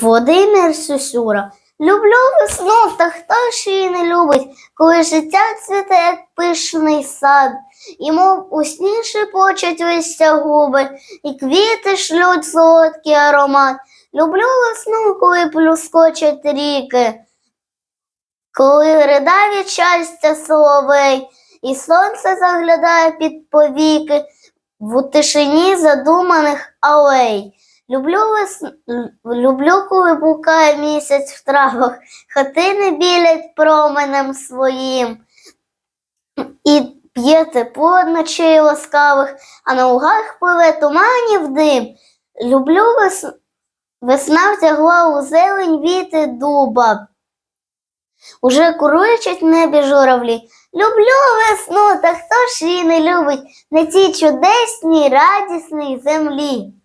Володимир Сюсюра. Люблю весну, та хто ж її не любить, коли життя цвіте, як пишний сад, і мов у сні шепочуть листя губи, і квіти шлють солодкий аромат. Люблю весну, коли плюскочуть ріки, коли рида від щастя соловей, і сонце заглядає під повіки в тишині задуманих алей. Люблю, вес... Люблю, коли букає місяць в травах, хатини білять променем своїм, і п'є тепло ночей ласкавих, а на лугах пливе туманів дим. Люблю вес... весна втягла у зелень віти дуба. Уже куруючать в небі журавлі. Люблю весну, та хто ж її не любить на цій чудесній, радісній землі.